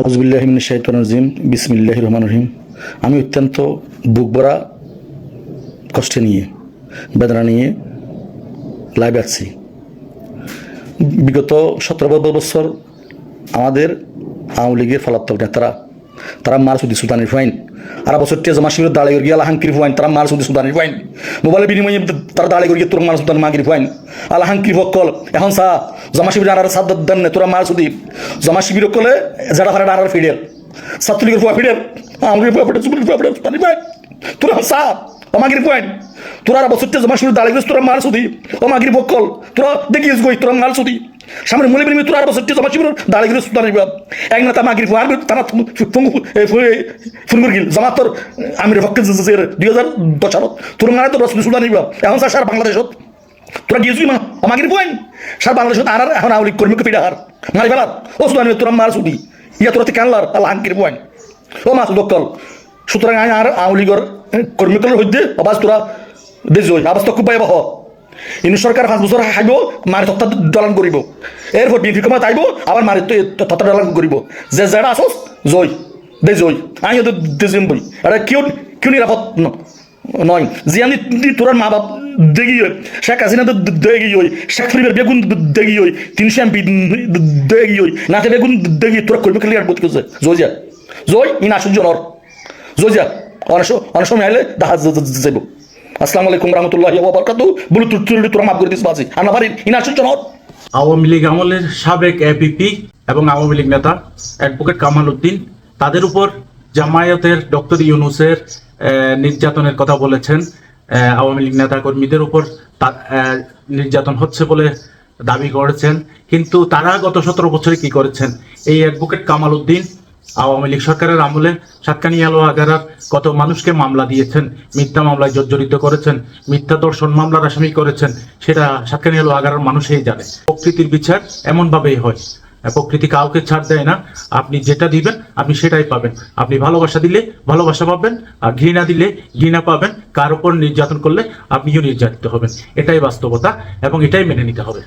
রাজিম বিসমিল্লাহ রহমান রহিম। আমি অত্যন্ত বুক ভরা কষ্টে নিয়ে, বেদনা নিয়ে লাইভ আসছি বিগত সতেরো বছর আমাদের আওয়ামী লীগের ফলাত্মক নেতারা তারা মার সুদি সুলতানের ফাইন আর বছর টিয়া জমা শিবির দাঁড়িয়ে গিয়ে আলাহাঙ্কির ফাইন তারা মার সুদি সুলতানের ফাইন মোবাইলের বিনিময়ে তারা দাঁড়িয়ে গিয়ে তোর মার সুলতান মাগির ফাইন আলাহাঙ্কির ভক্কল এখন সা, জমা শিবির আর সাদ দেন তোরা মার সুদি। জমা শিবির কলে যারা ফারা আর ফিডের ছাত্রলীগের ফুয়া ফিডের আমাদের ফুয়া ফিডের সুবির ফুয়া ফিডের সুলতানের ফাইন তোরা সা আমাগির পয়েন্ট তোরা বছর শিবির দাঁড়িয়ে গেছিস তোরা মার সুদি। ও মাগির ভক্কল তোরা দেখিস গই তোরা মার সুদি। সামনে মনে বিনিময়ে তোরা আর বছর টিয়া জমা শিবির গেছিস সুলতানের বাপ এক না তা মাগির ফুয়া আর তারা ফুনগুর গিল। জামাত তোর আমির পক্ষে দুই হাজার দশ সালত। তোর মানে তো সুলতান নিবা এখন স্যার সার বাংলাদেশত। তোরা গিয়েছিস মা? আমাকে পয়েন্ট সার বাংলাদেশত আর আর এখন আওয়ামী কর্মীকে পিঠা হার। মারি ফেলার। ও সুলতান তোরা মার সুদি। ইয়া তোরা কানলার আল্লাহ হাঙ্কির পয়েন্ট ও মাছ দক্কল সুতরাং আর আওয়ামী লীগের কর্মীকলের হইতে আবাস তোরা দেশ আবাস তো খুব পাইব হ ইনি সরকার পাঁচ বছর খাইব মারি তত্ত্ব দলান করিব। এরপর বিএনপি কমাত আইব, আবার মারি তত্ত্ব দলান করিব। যে যারা আসস জয়, দে জয়। আমি তো দেশিম বলি। আরে কিউ কিউ নিরাপদ নয়। জিয়ানি তোরার মা বাপ দেগি হই শেখ হাসিনা তো দেগি হই শেখ ফরিবের বেগুন দেগি হই তিনশো এমপি দেগি হই নাতে বেগুন দেগি তোরা করবি খেলি আর বোধ করছে জয়। যা জয় ইন আসুন জনর জয় যা অনেক সময় আইলে দেখা যাব। আসসালামু আলাইকুম রহমতুল্লাহ বরকাতু। বলু তুই তোরা মাফ করে দিস, বাজি। আনা পারি ইন আসুন আওয়ামী লীগ আমলের সাবেক এপিপি এবং আওয়ামী লীগ নেতা অ্যাডভোকেট কামাল উদ্দিন, তাদের উপর জামায়াতের ডক্টর ইউনুসের নির্যাতনের কথা বলেছেন। আওয়ামী লীগ নেতা কর্মীদের উপর নির্যাতন হচ্ছে বলে দাবি করেছেন। কিন্তু তারা গত সতেরো বছরে কি করেছেন? এই অ্যাডভোকেট কামাল উদ্দিন আওয়ামী লীগ সরকারের আমলে সাতকানি আলো কত মানুষকে মামলা দিয়েছেন, মিথ্যা মামলায় জর্জরিত করেছেন, মিথ্যা দর্শন মামলার আসামি করেছেন, সেটা সাতকানি আলো আগারার মানুষই জানে। প্রকৃতির বিচার এমনভাবেই হয়। প্রকৃতি কাউকে ছাড় দেয় না। আপনি যেটা দিবেন, আপনি সেটাই পাবেন। আপনি ভালোবাসা দিলে ভালোবাসা পাবেন, আর ঘৃণা দিলে ঘৃণা পাবেন। কার উপর নির্যাতন করলে আপনিও নির্যাতিত হবেন। এটাই বাস্তবতা এবং এটাই মেনে নিতে হবে।